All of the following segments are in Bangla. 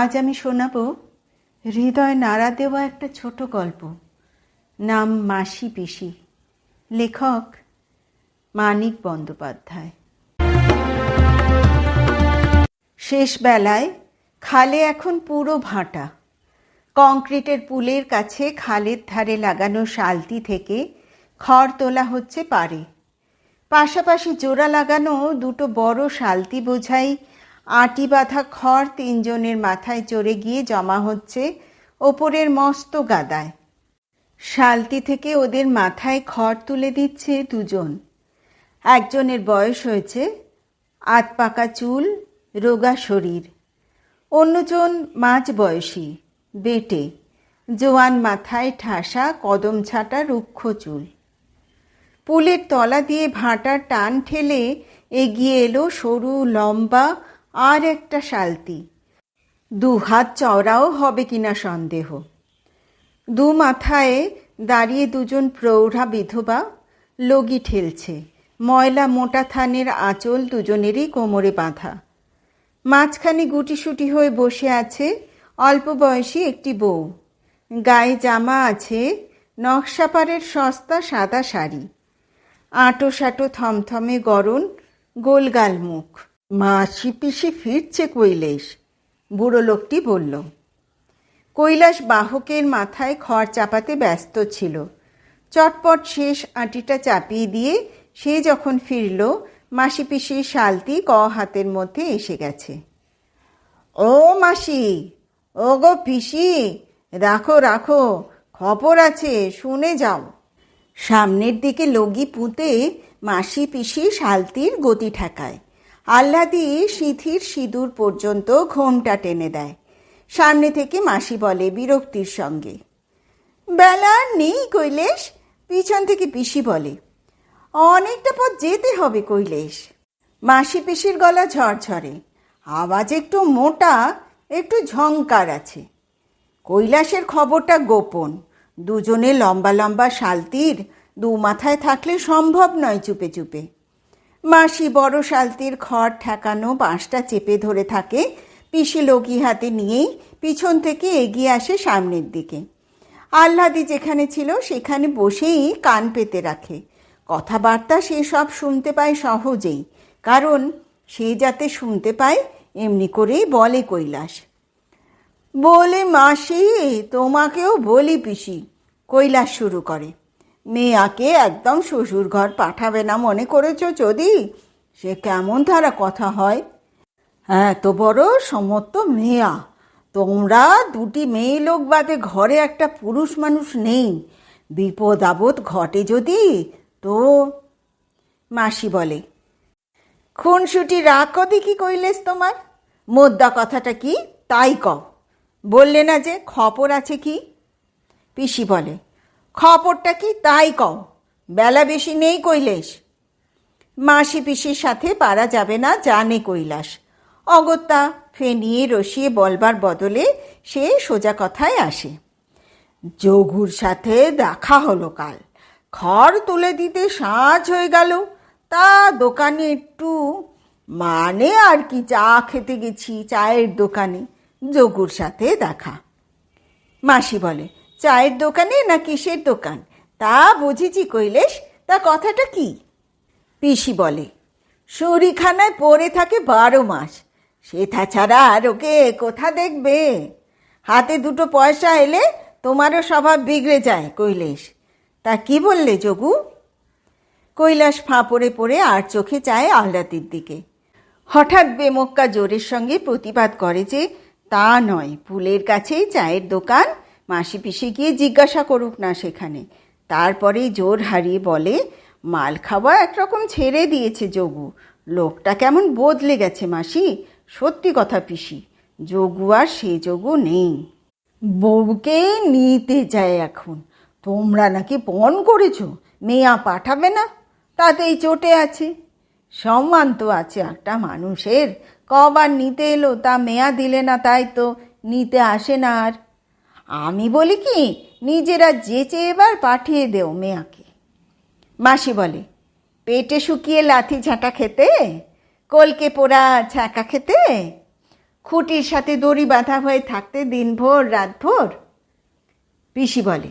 আজ আমি শোনাব হৃদয় নাড়া দেওয়া একটা ছোট গল্প। নাম মাসি পিসি। লেখক মানিক বন্দ্যোপাধ্যায়। শেষ বেলায় খালে এখন পুরো ভাঁটা। কংক্রিটের পুলের কাছে খালের ধারে লাগানো শালতি থেকে খড় তোলা হচ্ছে পারে পাশাপাশি জোড়া লাগানো দুটো বড় শালতি বোঝাই আটি বাঁধা খড় তিনজনের মাথায় চড়ে গিয়ে জমা হচ্ছে ওপরের মস্ত গাদায়। শালতি থেকে ওদের মাথায় খড় তুলে দিচ্ছে দুজন। একজনের বয়স হয়েছে আধ পাকা চুল, রোগা শরীর। অন্যজন মাঝ বয়সী, বেটে, জোয়ান মাথায় ঠাসা কদম ছাটা রুক্ষ চুল। পুলের তলা দিয়ে ভাঁটার টান ঠেলে এগিয়ে এলো সরু, লম্বা আর একটা শালতি। দু হাত চওড়াও হবে কিনা সন্দেহ। দু মাথায় দাঁড়িয়ে দুজন প্রৌঢ়া বিধবা লগি ঠেলছে। ময়লা মোটা থানের আঁচল দুজনেরই কোমরে বাঁধা। মাঝখানে গুটিসুটি হয়ে বসে আছে অল্প বয়সী একটি বউ। গায়ে জামা আছে, নকশাপাড়ের সস্তা সাদা শাড়ি। আঁটো সাঁটো থমথমে গরম গোলগাল মুখ। মাসি পিসি ফিরছে কৈলেশ। বুড়ো লোকটি বলল, কৈলাস বাহকের মাথায় খড় চাপাতে ব্যস্ত ছিল। চটপট শেষ আঁটিটা চাপিয়ে দিয়ে সে যখন ফিরল মাসি পিসির শালতি ক হাতের মধ্যে এসে গেছে। ও মাসি, ও গো পিসি, রাখো রাখো, খবর আছে, শুনে যাও। সামনের দিকে লগি পুঁতে মাসি পিসি শালতির গতি ঠেকায়। আহ্লাদি সিঁথির সিঁদুর পর্যন্ত ঘোমটা টেনে দেয়। সামনে থেকে মাসি বলে বিরক্তির সঙ্গে। বেলা নেই কৈলেশ, পিছন থেকে পিসি বলে, অনেকটা পথ যেতে হবে কৈলেশ। মাসি পিসির গলা ঝরঝরে, আওয়াজ একটু মোটা, একটু ঝংকার আছে। কৈলাসের খবরটা গোপন, দুজনে লম্বা লম্বা শালতির দু মাথায় থাকলে সম্ভব নয় চুপে চুপে। মাসি বড় শালতির খড় ঠেকানো বাঁশটা চেপে ধরে থাকে। পিসি লগি হাতে নিয়েই পিছন থেকে এগিয়ে আসে সামনের দিকে। আহ্লাদি যেখানে ছিল সেখানে বসেই কান পেতে রাখে। কথাবার্তা সে সব শুনতে পায় সহজেই, কারণ সে যাতে শুনতে পায়, এমনি করেই বলে কৈলাস। বলে মাসি, তোমাকেও বলি পিসি, কৈলাস শুরু করে। মেয়াকে একদম শ্বশুর ঘর পাঠাবে না মনে করেছ যদি? সে কেমন ধারা কথা হয়? হ্যাঁ তো বড় সমর্থ মেয়া। তোমরা দুটি মেয়ে লোক বাদে ঘরে একটা পুরুষ মানুষ নেই। বিপদ আপদ ঘটে যদি, তো? মাসি বলে। খুনসুটি রাখো দেখি কইলেস তোমার। মোদ্দা কথাটা কি? তাই কও। বললে না যে খবর আছে কি? পিসি বলে। খবরটা কি তাই কও? বেলা বেশি নেই কৈলেশ। মাসি পিসির সাথে পারা যাবে না জানে কৈলাস। অগত্যা ফেনিয়ে রসিয়ে বলবার বদলে সে সোজা কথায় আসে। যোগুর সাথে দেখা হলো কাল। খড় তুলে দিতে সাজ হয়ে গেল। তা দোকানে একটু মানে আর কি চা খেতে গেছি চায়ের দোকানে। যোগুর সাথে দেখা। মাসি বলে চায়ের দোকানে না কিসের দোকান? তা বুঝেছি কৈলেশ, তা কথাটা কি? পিসি বলে, শরীখানায় পড়ে থাকে বারো মাস। সেটা ছাড়া আর ওকে কোথা দেখবে? হাতে দুটো পয়সা এলে তোমারও স্বভাব বিগড়ে যায় কৈলেশ। তা কি বললে যোগু? কৈলাস ফাঁপড়ে পড়ে আর চোখে চায় আহ্লাদির দিকে। হঠাৎ বেমক্কা জোরের সঙ্গে প্রতিবাদ করে যে, তা নয়, পুলের কাছেই চায়ের দোকান মাসি পিসি গিয়ে জিজ্ঞাসা করুক না সেখানে। তারপরে জোর হারিয়ে বলে, মাল খাওয়া একরকম ছেড়ে দিয়েছে যোগু। লোকটা কেমন বদলে গেছে মাসি। সত্যি কথা পিসি, যোগু আর সে যোগু নেই। বউকে নিতে যায় এখন। তোমরা নাকি পণ করেছ? মেয়া পাঠাবে না? তাতেই চটে আছে। সম্মান তো আছে একটা মানুষের। কবার নিতে এলো তা মেয়া দিলে না তাই তো। নিতে আসে না আর। আমি বলি কি, নিজেরা যেচে এবার পাঠিয়ে দেও মেয়াকে। মাসি বলে, পেটে শুকিয়ে লাথি ঝাঁটা খেতে, কলকে পোড়া ছ্যাঁকা খেতে, খুঁটির সাথে দড়ি বাঁধা হয়ে থাকতে দিনভর, রাতভর? পিসি বলে,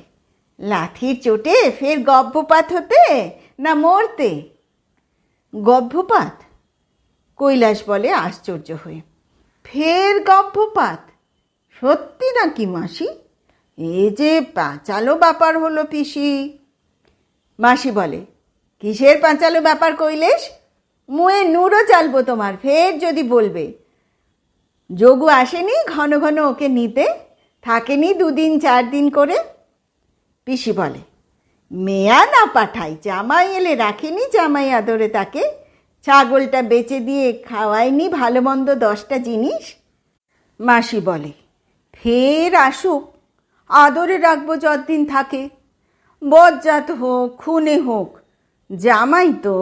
লাথির চোটে ফের গব্যপাত হতে না মরতে? গব্যপাত কৈলাস বলে, আশ্চর্য হয়ে, ফের গব্যপাত সত্যি নাকি মাসি? এ যে পাঁচালো ব্যাপার হলো পিসি। মাসি বলে, কিসের পাঁচালো ব্যাপার কইলেস মুয়ে নুরো চালবো তোমার, ফের যদি বলবে। যোগু আসেনি ঘন ঘন ওকে নিতে, থাকেনি দুদিন চার দিন করে। পিসি বলে, মেয়া না পাঠাই, জামাই এলে রাখেনি জামাই আদরে তাকে। ছাগলটা বেচে দিয়ে খাওয়ায়নি ভালো মন্দ দশটা জিনিস। মাসি বলে, ফের আসুক আদরে রাখব যতদিন থাকে। বজ্জাত হোক, খুনে হোক, জামাই তো।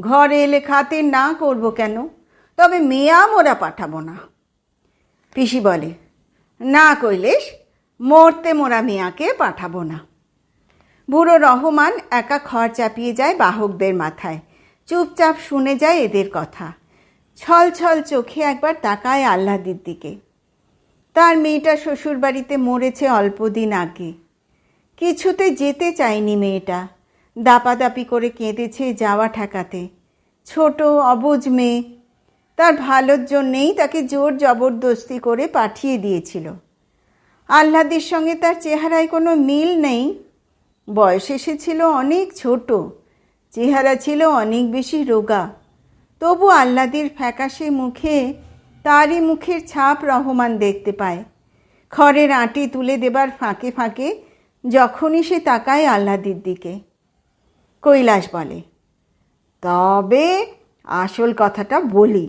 ঘরে এলে খাতে না করব কেন? তবে মেয়া মোরা পাঠাবো না। পিসি বলে, না কইলেস মরতে মোরা মেয়াকে পাঠাবো না। বুড়ো রহমান একা খড় চাপিয়ে যায় বাহকদের মাথায়। চুপচাপ শুনে যায় এদের কথা। ছল ছল চোখে একবার তাকায় আহ্লাদির দিকে। তার মেয়েটা শ্বশুরবাড়িতে মরেছে অল্পদিন আগে। কিছুতে যেতে চায়নি মেয়েটা। দাপাদাপি করে কেঁদেছে যাওয়া ঠেকাতে। ছোট, অবুজ মেয়ে। তার ভালোর জন্যেই তাকে জোর জবরদস্তি করে পাঠিয়ে দিয়েছিল। আহ্লাদের সঙ্গে তার চেহারায় কোনো মিল নেই। বয়স এসেছিল অনেক ছোট। চেহারা ছিল অনেক বেশি রোগা। তবু আহ্লাদের ফ্যাকাশে মুখে তারই মুখের ছাপ রহমান দেখতে পায়। খড়ের আঁটি তুলে দেবার ফাঁকে ফাঁকে যখনই সে তাকায় আহ্লাদির দিকে। কৈলাস বলে, তবে আসল কথাটা বলি।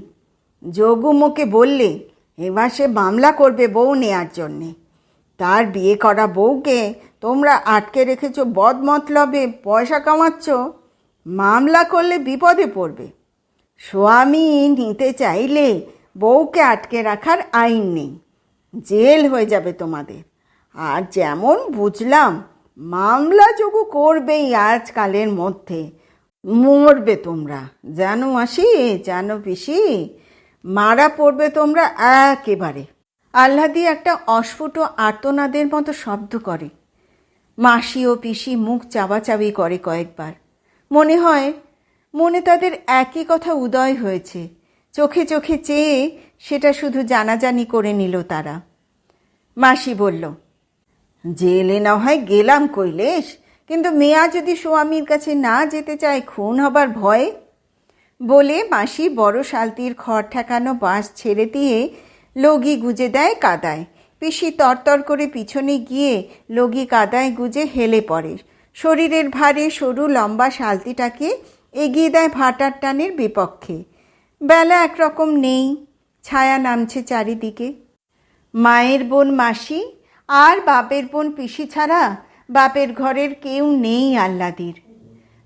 যোগুমোকে বললে এবার সে মামলা করবে বউ নেয়ার জন্যে। তার বিয়ে করা বউকে তোমরা আটকে রেখেছো বদমতলবে, পয়সা কামাচ্ছ, মামলা করলে বিপদে পড়বে। স্বামী নিতে চাইলে বউকে আটকে রাখার আইন নেই। জেল হয়ে যাবে তোমাদের। আর যেমন বুঝলাম, মামলা যোগু করবেই আজকালের মধ্যে। মরবে তোমরা। জানো মাসি, জানো পিসি, মারা পড়বে তোমরা একেবারে। আহ্লাদি একটা অস্ফুট আর্তনাদের মতো শব্দ করে। মাসি ও পিসি মুখ চাবাচাবি করে কয়েকবার। মনে হয়, মনে তাদের একই কথা উদয় হয়েছে। চোখে চোখে চেয়ে সেটা শুধু জানাজানি করে নিল তারা। মাসি বলল, জেলে না হয় গেলাম কৈলেশ, কিন্তু মেয়া যদি স্বামীর কাছে না যেতে চায় খুন হবার ভয়ে? বলে মাসি বড় শালতির খড় ঠেকানো বাঁশ ছেড়ে দিয়ে লগি গুজে দেয় কাদায়। পিসি তরতর করে পিছনে গিয়ে লগি কাদায় গুজে হেলে পড়ে। শরীরের ভারে সরু লম্বা শালতিটাকে এগিয়ে দেয় ভাটার টানের বিপক্ষে। বেলা একরকম নেই, ছায়া নামছে চারিদিকে। মায়ের বোন মাসি আর বাপের বোন পিসি ছাড়া বাপের ঘরের কেউ নেই আহ্লাদির।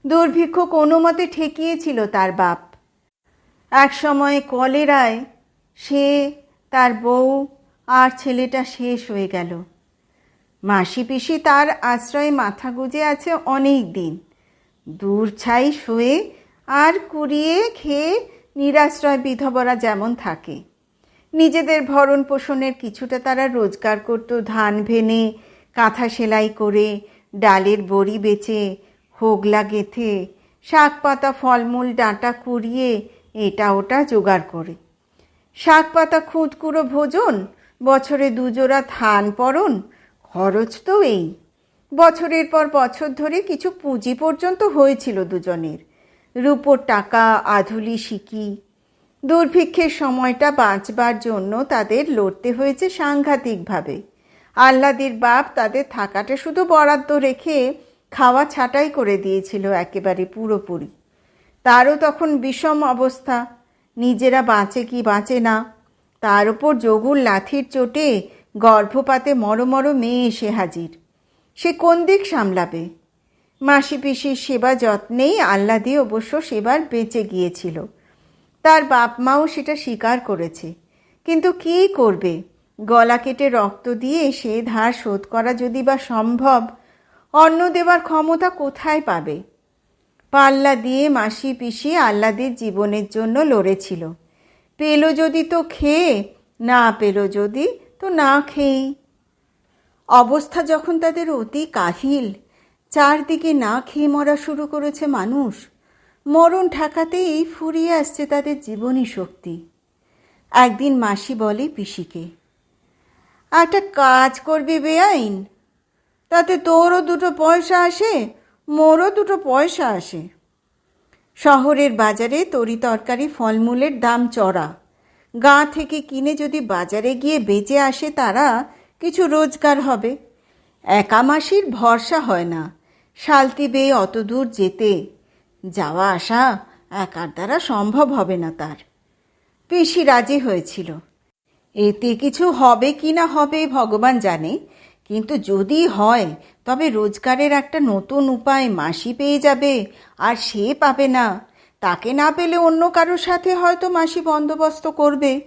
দুর্ভিক্ষ কোনো মতে ঠেকিয়েছিল তার বাপ। এক সময় কলেরায় সে, তার বউ আর ছেলেটা শেষ হয়ে গেল। মাসি পিসি তার আশ্রয়ে মাথা গুজে আছে অনেক দিন। দূর ছাই শুয়ে আর কুড়িয়ে খেয়ে নিরাশ্রয় বিধবরা যেমন থাকে। নিজেদের ভরণ পোষণের কিছুটা তারা রোজগার করত, ধান ভেনে, কাঁথা সেলাই করে, ডালের বড়ি বেচে, হোগলা গেথে শাক পাতা ফলমূল, ডাঁটা কুড়িয়ে, এটা ওটা জোগাড় করে। শাক পাতা খুঁতকুড়ো ভোজন, বছরে দুজোড়া থান পরন, খরচ তো এই। বছরের পর বছর ধরে কিছু পুঁজি পর্যন্ত হয়েছিল দুজনের। রূপোর টাকা, আধুলি শিকি। দুর্ভিক্ষের সময়টা বাঁচবার জন্য তাদের লড়তে হয়েছে সাংঘাতিকভাবে। আহ্লাদের বাপ তাদের থাকাটা শুধু বরাদ্দ রেখে খাওয়া ছাটাই করে দিয়েছিল একেবারে পুরোপুরি। তারও তখন বিষম অবস্থা। নিজেরা বাঁচে কি বাঁচে না। তার উপর যোগুর লাথির চোটে গর্ভপাতে মরমর মেয়ে এসে হাজির। সে কোন দিক সামলাবে? মাসি পিসির সেবা যত্নেই আহ্লাদি অবশ্য সেবার বেঁচে গিয়েছিল। তার বাপ মাও সেটা স্বীকার করেছে। কিন্তু কী করবে? গলা কেটে রক্ত দিয়ে সে ধার শোধ করা যদি বা সম্ভব, অন্ন দেবার ক্ষমতা কোথায় পাবে? পাল্লা দিয়ে মাসি পিসি আহ্লাদের জীবনের জন্য লড়েছিল। পেল যদি তো খেয়ে, না পেল যদি তো না খেয়েই। অবস্থা যখন তাদের অতি কাহিল চারদিকে না খেয়ে মরা শুরু করেছে মানুষ। মরণ ঠেকাতেই ফুরিয়ে আসছে তাদের জীবনী শক্তি। একদিন মাসি বলে পিসিকে, একটা কাজ করবি বেআইন। তাতে তোরও দুটো পয়সা আসে, মোরও দুটো পয়সা আসে। শহরের বাজারে তরি তরকারি ফলমূলের দাম চড়া। গা থেকে কিনে যদি বাজারে গিয়ে বেঁচে আসে তারা, কিছু রোজগার হবে। একা মাসির ভরসা হয় না। শালতি বেয়ে অত দূর যেতে। যাওয়া আসা একার দ্বারা সম্ভব হবে না তার। পিসি রাজি হয়েছিল। এতে কিছু হবে কি না হবে ভগবান জানে, কিন্তু যদি হয়, তবে রোজগারের একটা নতুন উপায় মাসি পেয়ে যাবে, আর সে পাবে না। তাকে না পেলে অন্য কারোর সাথে হয়তো মাসি বন্দোবস্ত করবে।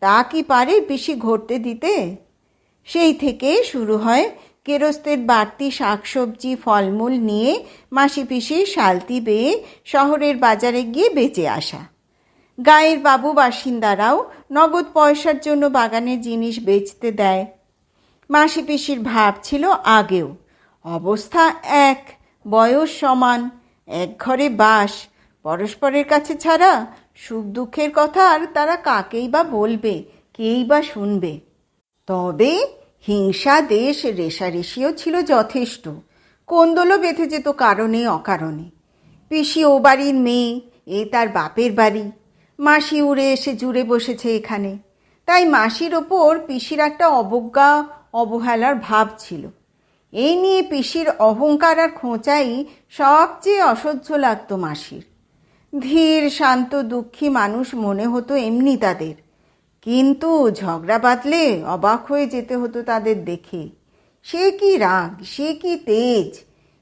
তা কি পারে পিসি ঘটতে দিতে? সেই থেকে শুরু হয় কেরস্তের বাড়তি শাকসবজি, ফলমূল নিয়ে মাসি পিসি শালতি বেয়ে শহরের বাজারে গিয়ে বেঁচে আসা। গায়ের বাবু বাসিন্দারাও নগদ পয়সার জন্য বাগানের জিনিস বেচতে দেয়। মাসি পিসির ভাব ছিল আগেও। অবস্থা এক, বয়স সমান, এক ঘরে বাস, পরস্পরের কাছে ছাড়া সুখ দুঃখের কথা আর তারা কাকেই বা বলবে, কেই বা শুনবে। তবে হিংসা, দেশ, রেশারেশিও ছিল যথেষ্ট। কোন্দলও বেঁধে যেত কারণে অকারণে। পিসি ও বাড়ির মেয়ে, এ তার বাপের বাড়ি। মাসি উড়ে এসে জুড়ে বসেছে এখানে। তাই মাসির ওপর পিসির একটা অবজ্ঞা, অবহেলার ভাব ছিল। এই নিয়ে পিসির অহংকার আর খোঁচাই সবচেয়ে অসহ্য লাগতো মাসির। ধীর, শান্ত, দুঃখী মানুষ মনে হতো এমনি তাদের। কিন্তু ঝগড়া বাঁধলে অবাক হয়ে যেতে হতো তাদের দেখে। সে কি রাগ, সে কি তেজ,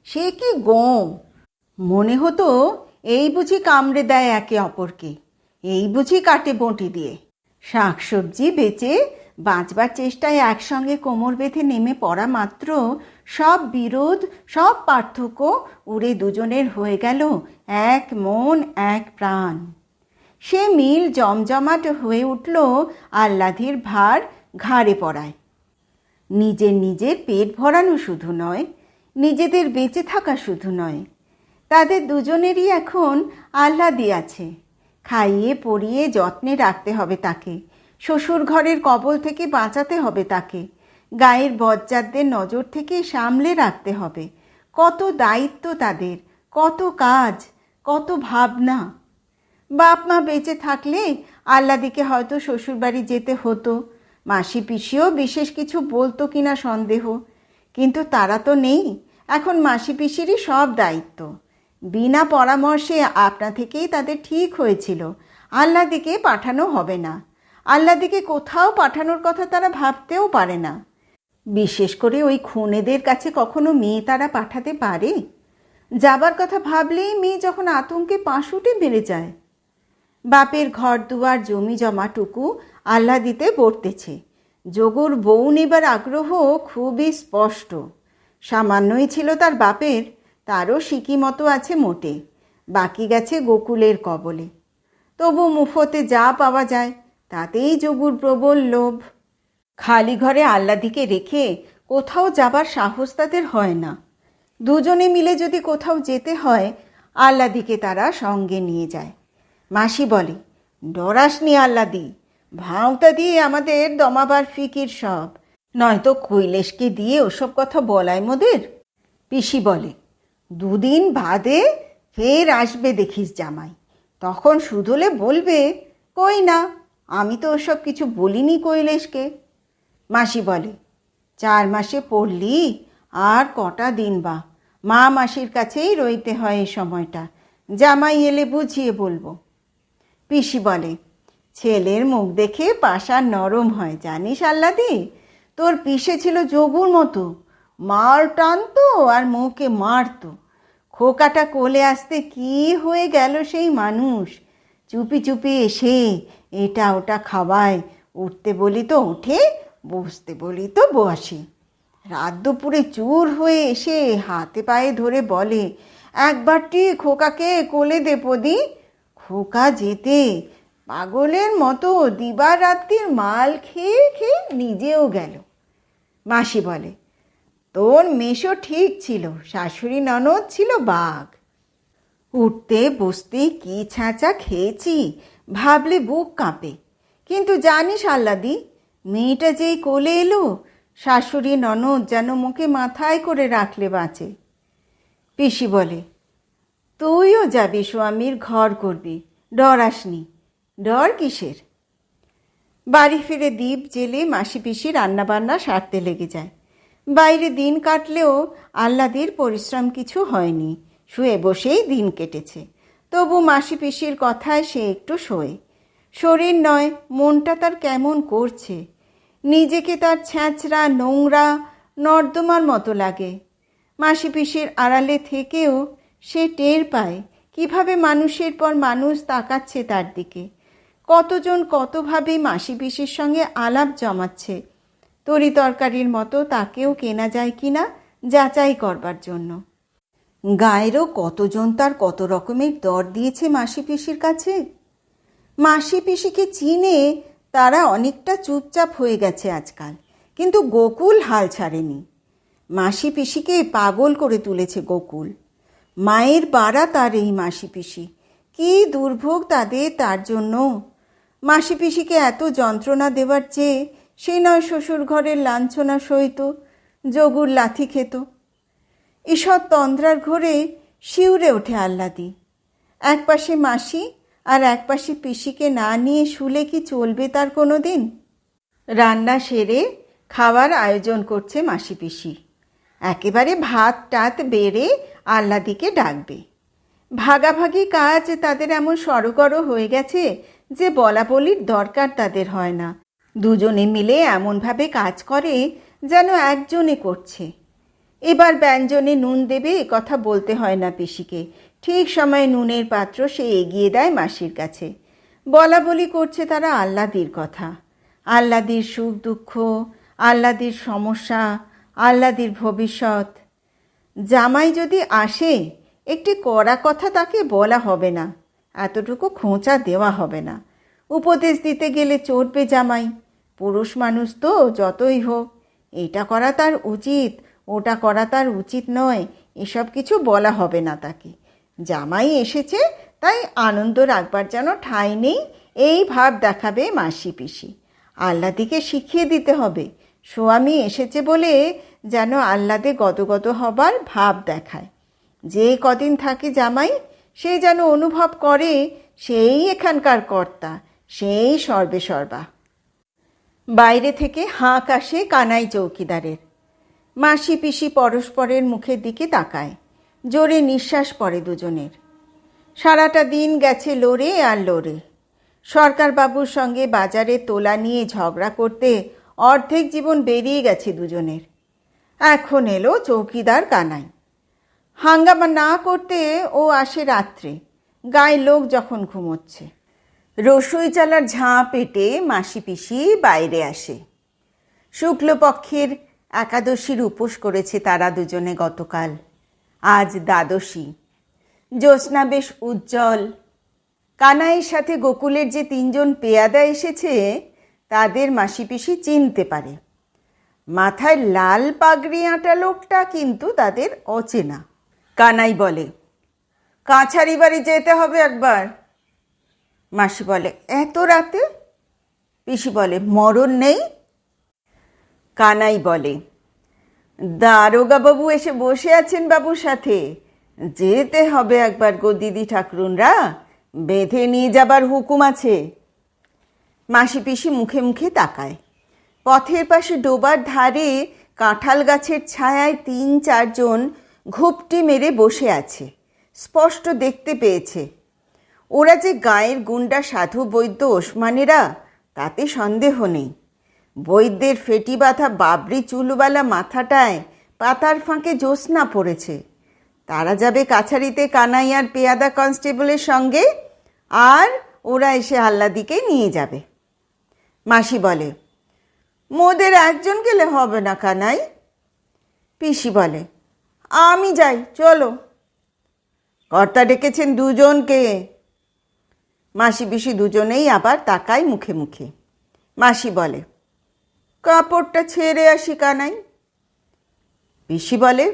সে কি গম? মনে হতো এই বুঝি কামড়ে দেয় একে অপরকে, এই বুঝি কাটে বঁটি দিয়ে। শাকসবজি বেচে বাঁচবার চেষ্টায় একসঙ্গে কোমর বেঁধে নেমে পড়া মাত্র সব বিরোধ, সব পার্থক্য উড়ে দুজনের হয়ে গেল এক মন, এক প্রাণ। সে মিল জমজমাট হয়ে উঠল আহ্লাদির ভার ঘাড়ে পড়ায়। নিজের নিজের পেট ভরানো শুধু নয়, নিজেদের বেঁচে থাকা শুধু নয়, তাদের দুজনেরই এখন আহ্লাদি আছে। খাইয়ে পরিয়ে যত্নে রাখতে হবে তাকে, শ্বশুর ঘরের কবল থেকে বাঁচাতে হবে তাকে, গায়ের বজ্জাতদের নজর থেকে সামলে রাখতে হবে। কত দায়িত্ব তাদের, কত কাজ, কত ভাবনা। বাপ মা বেঁচে থাকলে আল্লাদিকে হয়তো শ্বশুরবাড়ি যেতে হতো। মাসি পিসিও বিশেষ কিছু বলতো কিনা সন্দেহ। কিন্তু তারা তো নেই, এখন মাসি পিসিরই সব দায়িত্ব। বিনা পরামর্শে আপনা থেকেই তাদের ঠিক হয়েছিল, আল্লাদিকে পাঠানো হবে না। আল্লাদিকে কোথাও পাঠানোর কথা তারা ভাবতেও পারে না। বিশেষ করে ওই খুনেদের কাছে কখনো মেয়ে তারা পাঠাতে পারে? যাবার কথা ভাবলেই মেয়ে যখন আতঙ্কে পাশুটে বেড়ে যায়। বাপের ঘর দুয়ার, জমি জমাটুকু আল্লাহ দিতে বর্তেছে যোগুর বউ নেবার আগ্রহ খুবই স্পষ্ট। সামান্যই ছিল তার বাপের, তারও সিকি মতো আছে মোটে। বাকি গেছে গোকুলের কবলে। তবু মুফতে যা পাওয়া যায়, তাতেই যোগুর প্রবল লোভ। খালি ঘরে আল্লাদিকে রেখে কোথাও যাবার সাহস তাদের হয় না। দুজনে মিলে যদি কোথাও যেতে হয়, আল্লাদিকে তারা সঙ্গে নিয়ে যায়। মাসি বলে ডরাসনি আল্লাদি, ভাঁওতা দিয়ে আমাদের দমাবার ফিকির সব। নয়তো কৈলেশকে দিয়ে ওসব কথা বলায় মোদের? পিসি বলে, দুদিন বাদে ফের আসবে দেখিস জামাই। তখন শুধলে বলবে, কই না, আমি তো ওসব কিছু বলিনি কৈলেশকে। মাসি বলে, চার মাসে পড়লি, আর কটা দিন বা। মা মাসির কাছেই রইতে হয় এই সময়টা। জামাই এলে বুঝিয়ে বলব। পিসি বলে, ছেলের মুখ দেখে পাশা নরম হয়, জানিস আল্লাদি? তোর পিসে ছিল যোগুর মতো, মার টানতো আর মুখে মারতো। খোকাটা কোলে আসতে কি হয়ে গেল সেই মানুষ? চুপি চুপি এসে এটা ওটা খাওয়ায়, উঠতে বলি তো ওঠে বসতে বলি তো বসে। রাত দুপুরে চুর হয়ে এসে হাতে পায়ে ধরে বলে, একবারটি খোকাকে কোলে দে পদি। খোকা যেতে। পাগলের মতো দিবার দিবারাত্রির মাল খেয়ে খেয়ে নিজেও গেল। মাসি বলে, তোর মেশো ঠিক ছিল, শাশুড়ি ননদ ছিল বাঘ। উঠতে, বসতে কি ছাঁচা খেয়েছি, ভাবলে বুক কাঁপে। কিন্তু জানিস আল্লাদি, মেয়েটা যেই কোলে এলো, শাশুড়ি ননদ যেন মুখে মাথায় করে রাখলে বাঁচে। পিসি বলে তুইও যাবি স্বামীর ঘর করবি। ডর আসনি। ডর কিসের? বাড়ি ফিরে দ্বীপ জেলে মাসি পিসি রান্নাবান্না সারতে লেগে যায়। বাইরে দিন কাটলেও আহ্লাদের পরিশ্রম কিছু হয়নি। শুয়ে বসেই দিন কেটেছে। তবু মাসি পিসির কথায় সে একটু শোয়। শরীর নয়, মনটা তার কেমন করছে। নিজেকে তার ছ্যাঁচড়া, নোংরা, নর্দমার মতো লাগে। মাসি পিসির আড়ালে থেকেও সে টের পায় কীভাবে মানুষের পর মানুষ তাকাচ্ছে তার দিকে। কতজন কতভাবে মাসি পিসির সঙ্গে আলাপ জমাচ্ছে। তরি তরকারির মতো তাকেও কেনা যায় কিনা যাচাই করবার জন্য। গায়েরও কতজন তার কত রকমের দর দিয়েছে মাসি পিসির কাছে? মাসি পিসিকে চিনে তারা অনেকটা চুপচাপ হয়ে গেছে আজকাল, কিন্তু গোকুল হাল ছাড়েনি। মাসি পিসিকে পাগল করে তুলেছে গোকুল। মায়ের বাড়া তার এই মাসি পিসি কী দুর্ভোগ তাদের তার জন্য। মাসি পিসিকে এত যন্ত্রণা দেওয়ার চেয়ে সে নয় শ্বশুর ঘরের লাঞ্ছনা সইত, যোগুর লাথি খেত। ঈষৎ তন্দ্রার ঘরে শিউরে ওঠে আহ্লাদি। এক পাশে মাসি আর এক পাশে পিসিকে না নিয়ে শুলে কি চলবে তার কোনো দিন রান্না সেরে খাওয়ার আয়োজন করছে মাসি পিসি একেবারে ভাত টাত বেড়ে আহ্লাদিকে ডাকবে। ভাগাভাগি কাজ তাদের এমন সরগর হয়ে গেছে যে বলা বলির দরকার তাদের হয় না। দুজনে মিলে এমনভাবে কাজ করে যেন একজনে করছে। এবার ব্যঞ্জনে নুন দেবে, এ কথা বলতে হয় না পিসিকে। ঠিক সময়ে নুনের পাত্র সে এগিয়ে দেয় মাসির কাছে। বলা বলি করছে তারা আহ্লাদির কথা। আহ্লাদির সুখ দুঃখ, আহ্লাদির সমস্যা, আহ্লাদির ভবিষ্যৎ জামাই যদি আসে, একটি কড়া কথা তাকে বলা হবে না, এতটুকু খোঁচা দেওয়া হবে না। উপদেশ দিতে গেলে চটবে জামাই। পুরুষ মানুষ তো যতই হোক, এটা করা তার উচিত, ওটা করা তার উচিত নয়, এসব কিছু বলা হবে না তাকে। জামাই এসেছে, তাই আনন্দ রাখবার যেন ঠাঁই নেই, এই ভাব দেখাবে মাসি পিসি আহ্লাদিকে শিখিয়ে দিতে হবে স্বামী এসেছে বলে যেন আহ্লাদে গদগদ হবার ভাব দেখায়। যে কদিন থাকে জামাই, সে যেন অনুভব করে সেই এখানকার কর্তা, সেই সর্বে সর্বা। বাইরে থেকে হাঁক আসে কানাই চৌকিদারের। মাসি পিসি পরস্পরের মুখের দিকে তাকায়। জোরে নিঃশ্বাস পড়ে দুজনের। সারাটা দিন গেছে লড়ে আর লড়ে সরকারবাবুর সঙ্গে বাজারে তোলা নিয়ে ঝগড়া করতে অর্ধেক জীবন বেরিয়ে গেছে দুজনের। এখন এলো চৌকিদার কানাই। হাঙ্গামা না করতে ও আসে রাত্রে। গায়ে লোক যখন ঘুমোচ্ছে। রসুই চালার ঝাঁ পেটে মাসি পিসি বাইরে আসে। শুক্লপক্ষের একাদশীর উপোস করেছে তারা দুজনে গতকাল। আজ দ্বাদশী। জ্যোৎস্না বেশ উজ্জ্বল। কানাইয়ের সাথে গোকুলের যে তিনজন পেয়াদা এসেছে তাদের মাসি পিসি চিনতে পারে। মাথায় লাল পাগড়ি আঁটা লোকটা কিন্তু তাদের অচেনা। কানাই বলে, কাছারি বাড়ি যেতে হবে একবার? মাসি বলে, এত রাতে? পিসি বলে, মরণ নেই? কানাই বলে দারোগা বাবু এসে বসে আছেন বাবুর সাথে। যেতে হবে একবার গো দিদি ঠাকুরুনরা। বেঁধে নিয়ে যাবার হুকুম আছে। মাসি পিসি মুখে মুখে তাকায়। পথের পাশে ডোবার ধারে কাঁঠাল গাছের ছায়ায় তিন চারজন ঘুপটি মেরে বসে আছে। স্পষ্ট দেখতে পেয়েছে, ওরা যে গায়ের গুন্ডা সাধু বৈদ্য ওসমানেরা, তাতে সন্দেহ নেই। বৈদ্যের ফেটি বাঁধা বাবরি চুলওয়ালা মাথাটায় পাতার ফাঁকে জ্যোৎস্না পড়েছে। তারা যাবে কাছারিতে কানাইয়ার পেয়াদা কনস্টেবলের সঙ্গে, আর ওরা এসে আহ্লাদিকে নিয়ে যাবে। মাসি বলে, মোদের একজন গেলে হবে না কানাই? পিসি বলে, আমি যাই, চলো। কর্তা ডেকেছেন দুজনকে। মাসি পিসি দুজনেই আবার তাকায় মুখে মুখে। মাসি বলে, কাপড়টা ছেড়ে আসি কানাই। পিসি বলে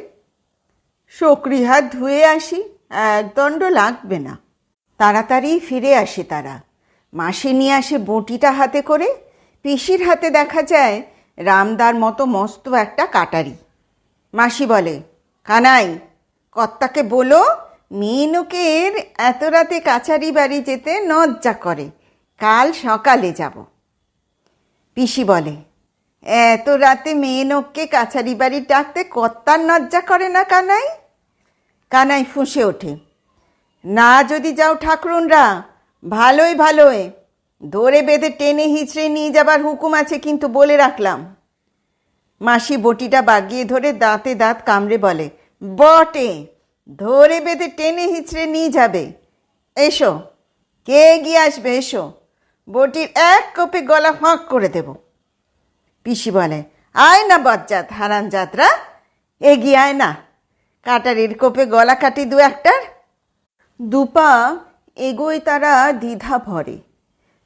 শকরি হাত ধুয়ে আসি, এক দণ্ড লাগবে না। তাড়াতাড়ি ফিরে আসে তারা। মাসি নিয়ে আসে বটিটা হাতে করে পিসির হাতে দেখা যায় রামদার মতো মস্ত একটা কাটারি। মাসি বলে, কানাই কর্তাকে বলো, মেনুকের এত রাতে কাছারি বাড়ি যেতে নজ্জা করে, কাল সকালে যাব। পিসি বলে, এত রাতে মেয়েনককে কাছারি বাড়ি ডাকতে কর্তার নজ্জা করে না কানাই? কানাই ফুঁসে ওঠে, না যদি যাও ঠাকুরনরা, ভালোই ভালোই ধরে বেঁধে টেনে হিচড়ে নিয়ে যাবার হুকুম আছে কিন্তু বলে রাখলাম। মাসি বটিটা বাগিয়ে ধরে দাঁতে দাঁত কামড়ে বলে, বটে, ধরে বেঁধে টেনে হিচড়ে নিয়ে যাবে। এসো, কে এগিয়ে আসবে এসো, বটির এক কোপে গলা ফাঁক করে দেব। পিসি বলে, আয় না বজ্জাত হারান যাত্রা এগিয়ে আয় না, কাটারির কোপে গলা কাটি দু একটার। দুপা এগোয় তারা দ্বিধা ভরে।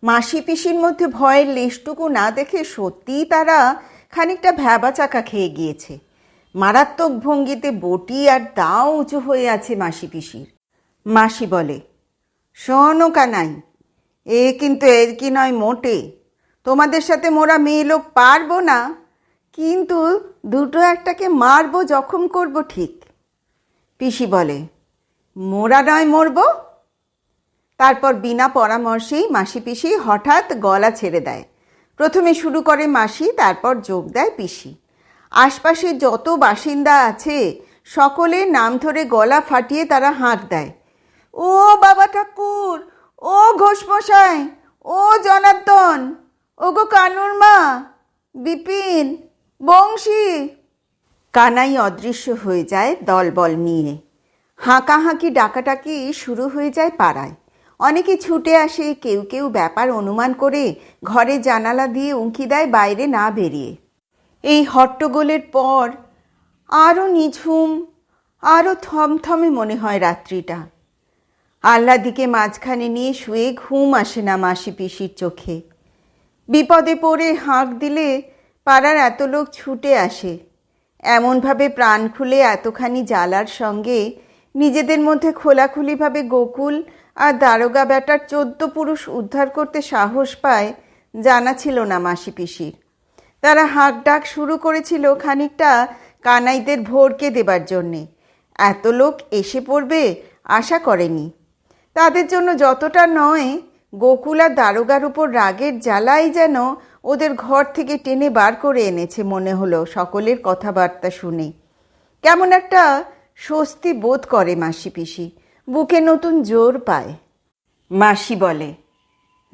মাসি পিসির মধ্যে ভয়ের লেশটুকু না দেখে সত্যিই তারা খানিকটা ভ্যাবা চাকা খেয়ে গিয়েছে। মারাত্মক ভঙ্গিতে বটি আর দাও উঁচু হয়ে আছে মাসি পিসির মাসি বলে, শোনো কানাই, এ কিন্তু এর কি নয় মোটে। তোমাদের সাথে মোরা মেয়ে লোক পারব না, কিন্তু দুটো একটাকে মারবো, জখম করব ঠিক। পিসি বলে, মোরা নয় মরবো? তারপর বিনা পরামর্শেই মাসি পিসি হঠাৎ গলা ছেড়ে দেয়। প্রথমে শুরু করে মাসি, তারপর যোগ দেয় পিসি। আশপাশে যত বাসিন্দা আছে, সকলে নাম ধরে গলা ফাটিয়ে তারা হাঁক দেয়। ও বাবা ঠাকুর, ও ঘোষমশাই, ও জনার্দন ও গো কানুর মা, বিপিন, বংশী। কানাই অদৃশ্য হয়ে যায় দলবল নিয়ে। হাঁকাহাঁকি ডাকাটাকি শুরু হয়ে যায় পাড়ায়। অনেকে ছুটে আসে, কেউ কেউ ব্যাপার অনুমান করে, ঘরে জানালা দিয়ে উঁকি দেয় বাইরে না বেরিয়ে। এই হট্টগোলের পর আরও নিঝুম আরও থমথমে মনে হয় রাত্রিটা। আহ্লাদিকে মাঝখানে নিয়ে শুয়ে ঘুম আসে না মাসি পিসির চোখে। বিপদে পড়ে হাঁক দিলে পাড়ার এত লোক ছুটে আসে। এমনভাবে প্রাণ খুলে এতখানি জ্বালার সঙ্গে নিজেদের মধ্যে খোলাখুলিভাবে গোকুল আর দারোগা বেটার চোদ্দ পুরুষ উদ্ধার করতে সাহস পায় জানা ছিল না মাসি পিসির। তারা হাঁক ডাক শুরু করেছিল খানিকটা কানাইদের ভোরকে দেবার জন্যে। এত লোক এসে পড়বে আশা করেনি। তাদের জন্য যতটা নয়, গোকুল দারোগার উপর রাগের জ্বালাই যেন ওদের ঘর থেকে টেনে বার করে এনেছে মনে হলো সকলের কথাবার্তা শুনে। কেমন একটা স্বস্তি বোধ করে মাসি পিসি। বুকে নতুন জোর পায়। মাসি বলে,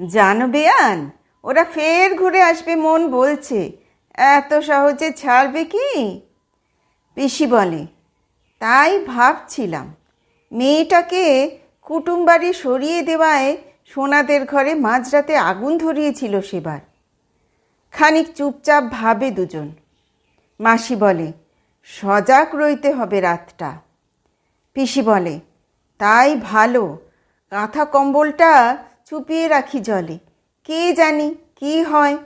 জানো বেয়ান, ওরা ফের ঘুরে আসবে মন বলছে, এত সহজে ছাড়বে কি? পিসি বলে, তাই ভাবছিলাম, মেয়েটাকে কুটুম বাড়ি সরিয়ে দেওয়ায় সোনাদের ঘরে মাঝরাতে আগুন ধরিয়েছিল সেবার। খানিক চুপচাপ ভাবে দুজন। মাসি বলে, সজাগ রইতে হবে রাতটা। পিসি বলে তাই ভালো। কাঁথা কম্বলটা চুপিয়ে রাখি জলে। কে জানি কি হয়?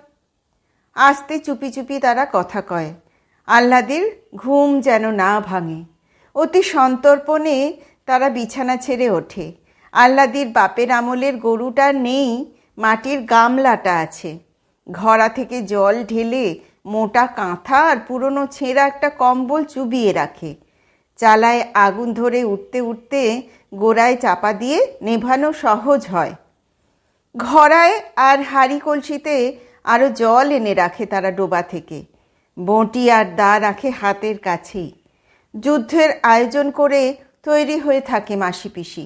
আস্তে চুপি চুপি তারা কথা কয়। আহ্লাদের ঘুম যেন না ভাঙে। অতি সন্তর্পণে তারা বিছানা ছেড়ে ওঠে। আহ্লাদির বাপের আমলের গরুটা নেই, মাটির গামলাটা আছে। ঘড়া থেকে জল ঢেলে মোটা কাঁথা আর পুরনো ছেঁড়া একটা কম্বল চুবিয়ে রাখে। চালায় আগুন ধরে উঠতে উঠতে গোড়ায় চাপা দিয়ে নেভানো সহজ হয়। ঘরায় আর হাড়ি কলসিতে আরও জল এনে রাখে তারা ডোবা থেকে। বঁটি আর দা রাখে হাতের কাছেই। যুদ্ধের আয়োজন করে তৈরি হয়ে থাকে মাসি পিসি